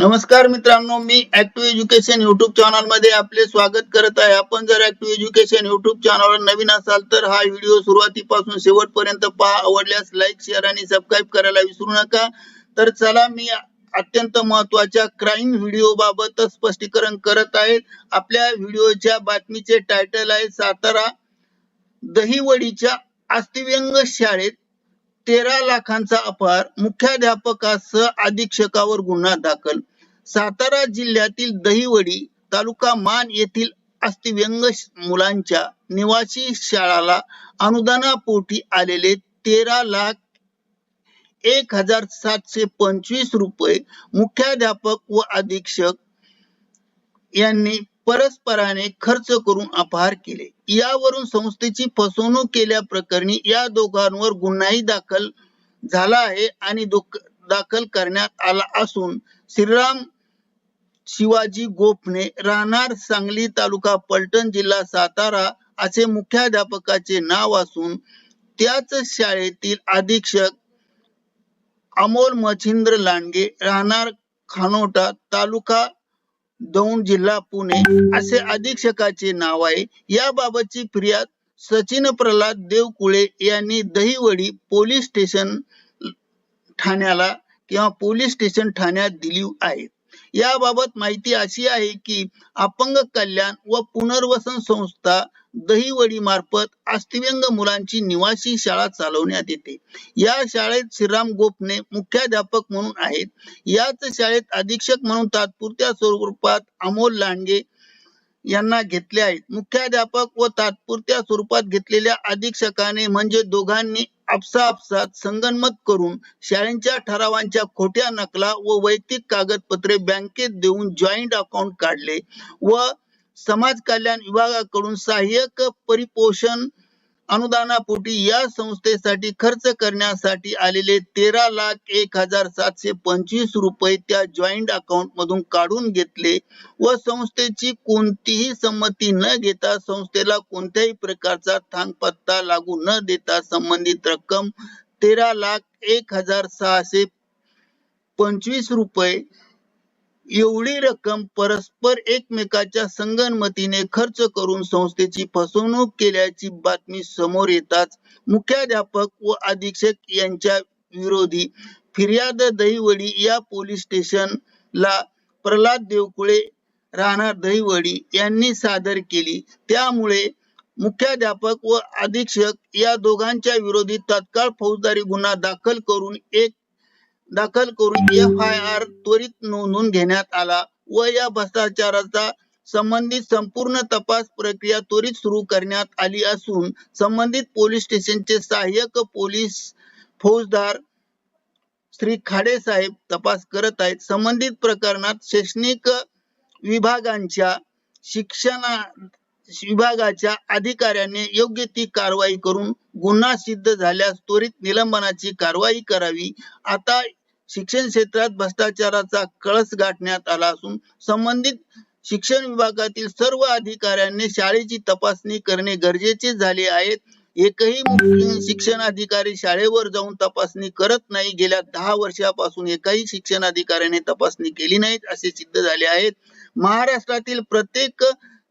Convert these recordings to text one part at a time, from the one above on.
नमस्कार मित्रांनो मी ऍक्टिव्ह एज्युकेशन युट्यूब चॅनलमध्ये आपले स्वागत करत आहे. आपण जर ऍक्टिव्ह एज्युकेशन युट्यूब चॅनलवर नवीन असाल तर हा व्हिडिओ सुरुवातीपासून शेवटपर्यंत पहा. आवडल्यास लाईक शेअर आणि सबस्क्राईब करायला विसरू नका. तर चला मी अत्यंत महत्त्वाच्या क्राईम व्हिडिओ बाबत स्पष्टीकरण करत आहे. आपल्या व्हिडिओच्या बातमीचे टायटल आहे सातारा दहिवडीच्या अस्थिव्यंग शाळेत तेरा लाखांचा अपहार मुख्याध्यापकासह अधीक्षकावर गुन्हा दाखल. सातारा जिल्ह्यातील दहिवडी तालुका मान येथील अस्थिव्यंग मुलांच्या निवासी शाळाला अनुदानापोटी आलेले तेरा लाख एक हजार सातशे पंचवीस रुपये मुख्याध्यापक व अधीक्षक यांनी परस्पराने खर्च करून अपहार केले. यावरून संस्थेची फसवणूक केल्याप्रकरणी या दोघांवर गुन्हाही दाखल झाला आहे आणि दाखल करण्यात आला असून श्रीराम शिवाजी गोपने राहणार सांगली तालुका पलटण जिल्हा सातारा असे मुख्याध्यापकाचे नाव असून त्याच शाळेतील अधीक्षक अमोल मच्छिंद्र लांडगे राहणार खानोटा तालुका दौंड जिल्हा पुणे असे अधीक्षकाचे नाव आहे. याबाबतची फिर्याद सचिन प्रल्हाद देवकुळे यांनी दहिवडी पोलीस स्टेशन ठाण्याला किंवा पोलीस स्टेशन ठाण्यात दिली आहे. याबाबत माहिती अशी आहे की अपंग कल्याण व पुनर्वसन संस्था दहिवडी मार्फत अस्थिव्यंग मुलांची निवासी शाळा चालवण्यात येते. या शाळेत श्रीराम गोपने मुख्याध्यापक म्हणून आहेत. याच शाळेत अधीक्षक म्हणून तात्पुरत्या स्वरूपात अमोल लांडगे यांना घेतले आहेत. मुख्याध्यापक व तात्पुरत्या स्वरूपात घेतलेल्या अधीक्षकाने म्हणजे दोघांनी आपसात संगनमत करून शाळेच्या ठरावांच्या खोट्या नकला व वैयक्तिक कागदपत्रे बँकेत देऊन जॉईंट अकाउंट काढले व समाज कल्याण विभागाकडून सहाय्यक परिपोषण अनुदानापोटी या संस्थेसाठी खर्च करण्यासाठी आलेले तेरा लाख एक हजार सातशे पंचवीस रुपये त्या जॉईंट अकाउंट मधून काढून घेतले व संस्थेची कोणतीही संमती न घेता संस्थेला कोणत्याही प्रकारचा थांगपत्ता लागू न देता संबंधित रक्कम तेरा लाख एक हजार सहाशे पंचवीस रुपये एवढी रक्कम परस्पर एकमेकाच्या संगनमतीने खर्च करून संस्थेची फसवणूक केल्याची बातमी समोर येताच मुख्याध्यापक व अधीक्षक यांच्या विरोधी फिर्याद दहिवडी या पोलीस स्टेशनला प्रल्हाद देवकुळे राहणार दहिवडी यांनी सादर केली. त्यामुळे मुख्याध्यापक व अधीक्षक या दोघांच्या विरोधी तत्काळ फौजदारी गुन्हा दाखल करून एक दाखल करून एफ आय आर त्वरित नोंदून घेण्यात आला. व या भ्रष्टाचाराचा संबंधित संपूर्ण तपास प्रक्रिया त्वरित सुरू करण्यात आली असून संबंधित पोलीस स्टेशनचे सहाय्यक पोलीस फौजदार श्री खाडे साहेब तपास करत आहेत. संबंधित प्रकरणात शैक्षणिक विभागांच्या शिक्षणा विभागाच्या अधिकाऱ्यांनी योग्य ती कारवाई करून गुन्हा सिद्ध झाल्यास त्वरित निलंबनाची कारवाई करावी. आता शिक्षण क्षेत्रात भ्रष्टाचाराचा कळस गाठण्यात आला असून संबंधित शिक्षण विभागातील सर्व अधिकाऱ्यांनी शाळेची तपासणी करणे गरजेचे झाले आहे. एकही शिक्षण अधिकारी शाळेवर जाऊन तपासणी करत नाही. गेल्या दहा वर्षापासून एकाही शिक्षण अधिकाऱ्याने तपासणी केली नाही असे सिद्ध झाले आहेत महाराष्ट्रातील प्रत्येक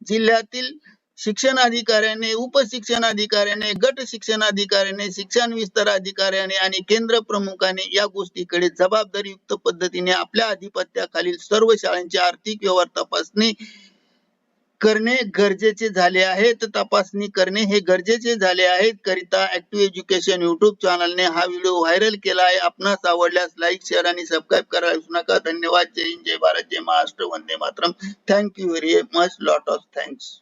जिल्ह्यातील शिक्षण अधिकाऱ्याने उपशिक्षण अधिकाऱ्याने गट शिक्षण अधिकाऱ्याने शिक्षण विस्तार अधिकाऱ्याने आणि केंद्र प्रमुखाने या गोष्टीकडे जबाबदारीयुक्त पद्धतीने आपल्या अधिपत्याखालील सर्व शाळांची आर्थिक व्यवहार तपासणी करणे गरजेचे झाले आहे तपासणी करणे हे गरजेचे झाले आहे करिता ऍक्टिव्ह एज्युकेशन युट्यूब चॅनलने हा व्हिडिओ व्हायरल केला आहे. आपणास आवडल्यास लाईक शेअर आणि सबस्क्राईब करायला विसरू नका. धन्यवाद. जय हिंद. जय भारत. जय महाराष्ट्र. वंदे Mataram. Thank you very much lot of thanks